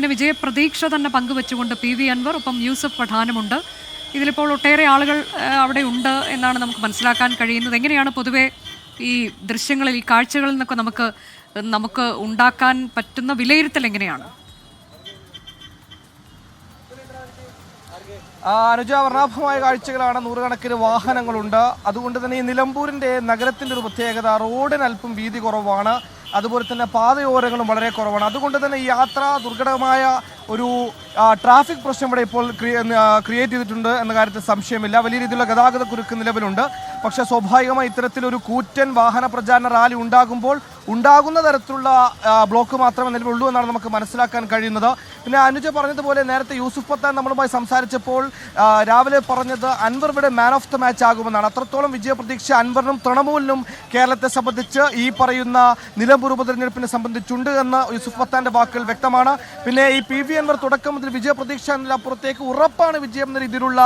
അങ്ങനെ വിജയപ്രതീക്ഷ തന്നെ പങ്കുവെച്ചുകൊണ്ട് P V Anwar ഒപ്പം യൂസഫ് പഠാനുമുണ്ട്. ഇതിലിപ്പോൾ ഒട്ടേറെ ആളുകൾ അവിടെ ഉണ്ട് എന്നാണ് നമുക്ക് മനസ്സിലാക്കാൻ കഴിയുന്നത്. എങ്ങനെയാണ് പൊതുവേ ഈ ദൃശ്യങ്ങളിൽ ഈ കാഴ്ചകളിൽ നിന്നൊക്കെ നമുക്ക് നമുക്ക് ഉണ്ടാക്കാൻ പറ്റുന്ന വിലയിരുത്തൽ എങ്ങനെയാണ്? അനുജ വർണാഭമായ കാഴ്ചകളാണ് നൂറുകണക്കിന് വാഹനങ്ങളുണ്ട്. അതുകൊണ്ട് തന്നെ ഈ നിലമ്പൂരിന്റെ നഗരത്തിന്റെ ഒരു പ്രത്യേകത റോഡിന് അല്പം വീതി കുറവാണ്. അതുപോലെ തന്നെ പാതയോരങ്ങളും വളരെ കുറവാണ്. അതുകൊണ്ട് തന്നെ ഈ യാത്ര ദുർഘടമായ ഒരു ട്രാഫിക് പ്രശ്നം ഇവിടെ ഇപ്പോൾ ക്രിയേറ്റ് ചെയ്തിട്ടുണ്ട് എന്ന കാര്യത്തിൽ സംശയമില്ല. വലിയ രീതിയിലുള്ള ഗതാഗത കുരുക്ക് നിലവിലുണ്ട്. പക്ഷേ സ്വാഭാവികമായി ഇത്തരത്തിലൊരു കൂറ്റൻ വാഹന പ്രചാരണ റാലി ഉണ്ടാകുമ്പോൾ ഉണ്ടാകുന്ന തരത്തിലുള്ള ബ്ലോക്ക് മാത്രമേ നിലവിലുള്ളൂ എന്നാണ് നമുക്ക് മനസ്സിലാക്കാൻ കഴിയുന്നത്. പിന്നെ അനുജ പറഞ്ഞതുപോലെ നേരത്തെ യൂസുഫ് പത്താൻ നമ്മളുമായി സംസാരിച്ചപ്പോൾ രാവിലെ പറഞ്ഞത് അൻവർ ഇവിടെ മാൻ ഓഫ് ദ മാച്ച് ആകുമെന്നാണ്. അത്രത്തോളം വിജയപ്രതീക്ഷ അൻവറിനും തൃണമൂലിനും കേരളത്തെ സംബന്ധിച്ച് ഈ പറയുന്ന നിലമ്പൂർ ഉപതെരഞ്ഞെടുപ്പിനെ സംബന്ധിച്ചുണ്ട് എന്ന് യൂസുഫ് പത്താന്റെ വാക്കുകൾ വ്യക്തമാണ്. പിന്നെ ഈ പി വി അൻവർ തുടക്കം മുതൽ വിജയപ്രതീക്ഷ എന്നതിലപ്പുറത്തേക്ക് ഉറപ്പാണ് വിജയം എന്ന രീതിയിലുള്ള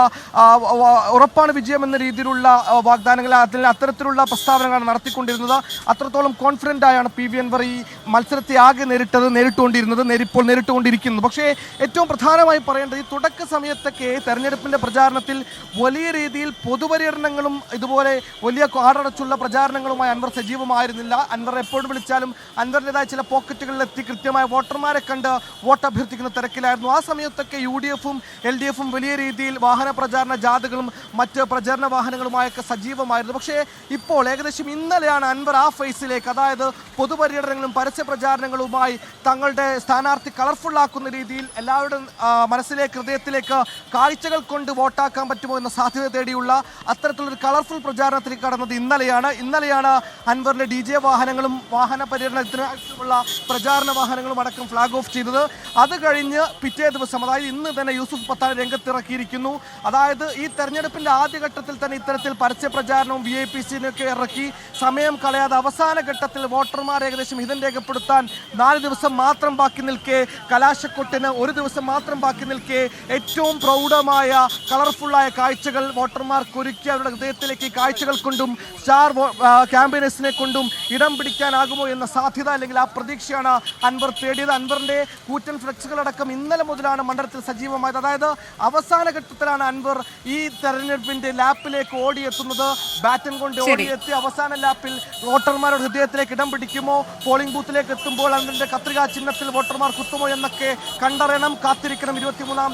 ഉറപ്പാണ് വിജയം എന്ന രീതിയിലുള്ള വാഗ്ദാനങ്ങൾ അതിൽ അത്തരത്തിലുള്ള പ്രസ്താവനകളാണ് നടത്തിക്കൊണ്ടിരുന്നത്. അത്രത്തോളം കോൺഫിഡന്റ് ആയാണ് പി വി അൻവർ ഈ മത്സരത്തെ ആകെ നേരിട്ടത് നേരിട്ടുകൊണ്ടിരുന്നത് നേരിപ്പോൾ നേരിട്ടുകൊണ്ടിരിക്കുന്നത്. പക്ഷേ ഏറ്റവും പ്രധാനമായി പറയേണ്ടത് ഈ തുടക്ക സമയത്തൊക്കെ തെരഞ്ഞെടുപ്പിന്റെ പ്രചാരണത്തിൽ വലിയ രീതിയിൽ പൊതുപര്യടനങ്ങളും ഇതുപോലെ വലിയ കാടടച്ചുള്ള പ്രചാരണങ്ങളുമായി അൻവർ സജീവമായിരുന്നില്ല. അൻവർ എപ്പോഴും വിളിച്ചാലും അൻവറിന്റെതായ ചില പോക്കറ്റുകളിലെത്തി കൃത്യമായ വോട്ടർമാരെ കണ്ട് വോട്ട് അഭ്യർത്ഥിക്കുന്ന തിരക്കിലായിരുന്നു. ആ സമയത്തൊക്കെ യു ഡി എഫും എൽ ഡി എഫും വലിയ രീതിയിൽ വാഹന പ്രചാരണ ജാഥകളും മറ്റ് പ്രചരണ വാഹനങ്ങളുമായൊക്കെ സജീവമായിരുന്നു. പക്ഷേ ഇപ്പോൾ ഏകദേശം ഇന്നലെയാണ് അൻവർ ആ ഫേസിലേക്ക് അതായത് പൊതുപര്യടനങ്ങളും പരസ്യ പ്രചാരണങ്ങളുമായി തങ്ങളുടെ സ്ഥാനാർത്ഥി കളർഫുൾ ആക്കുന്ന രീതിയിൽ എല്ലാവരുടെയും മനസ്സിലേക്ക് ഹൃദയത്തിലേക്ക് കാഴ്ചകൾ കൊണ്ട് വോട്ടാക്കാൻ പറ്റുമോ എന്ന സാധ്യത തേടിയുള്ള അത്തരത്തിലൊരു കളർഫുൾ പ്രചാരണത്തിലേക്ക് കടന്നത് ഇന്നലെയാണ്. ഇന്നലെയാണ് അൻവറിന്റെ ഡി ജെ വാഹനങ്ങളും വാഹന പര്യടനത്തിനായിട്ടുള്ള പ്രചാരണ വാഹനങ്ങളും അടക്കം ഫ്ലാഗ് ഓഫ് ചെയ്തത്. അത് കഴിഞ്ഞ് പിറ്റേ ദിവസം അതായത് ഇന്ന് തന്നെ യൂസുഫ് പത്താൻ രംഗത്തിറക്കിയിരിക്കുന്നു. അതായത് ഈ തെരഞ്ഞെടുപ്പിന്റെ ആദ്യഘട്ടത്തിൽ തന്നെ ഇത്തരത്തിൽ പരസ്യ പ്രചാരണവും വി ഐ പി സിനൊക്കെ ഇറക്കി സമയം കളയാതെ അവസാന ഘട്ടത്തിൽ വോട്ടർമാർ ഏകദേശം ഹിതം രേഖപ്പെടുത്താൻ നാല് ദിവസം മാത്രം ബാക്കി നിൽക്കെ. കലാശക്കൊട്ടിന് ഒരു ദിവസം മാത്രം ബാക്കി നിൽക്കെ. ഏറ്റവും പ്രൗഢമായ കളർഫുള്ളായ കാഴ്ചകൾ വോട്ടർമാർക്ക് ഒരുക്കി അവരുടെ ഹൃദയത്തിലേക്ക് ഈ കാഴ്ചകൾ കൊണ്ടും സ്റ്റാർ ക്യാമ്പയിനേഴ്സിനെ കൊണ്ടും ഇടം പിടിക്കാനാകുമോ എന്ന സാധ്യത അല്ലെങ്കിൽ ആ പ്രതീക്ഷയാണ് അൻവർ തേടിയത്. അൻവറിന്റെ കൂറ്റൻ ഫ്ലെക്സുകളടക്കം ഇന്നലെ മുതലാണ് മണ്ഡലത്തിൽ സജീവമായത്. അതായത് അവസാന ഘട്ടത്തിലാണ് അൻവർ ഈ തെരഞ്ഞെടുപ്പിന്റെ ലാപ്പിലേക്ക് ഓടിയെത്തുന്നത്. ബാറ്റൻ കൊണ്ട് ഓടിയെത്തി അവസാന ലാപ്പിൽ വോട്ടർമാരുടെ ഹൃദയത്തിലേക്ക് ഇടം പിടിക്കുമോ? പോളിംഗ് ബൂത്തിലേക്ക് എത്തുമ്പോൾ അതിന്റെ കത്രികാ ചിഹ്നത്തിൽ വോട്ടർമാർ കുത്തുമോ എന്നൊക്കെ കണ്ടറിയണം. കാത്തിരിക്കണം. ഇരുപത്തിമൂന്നാം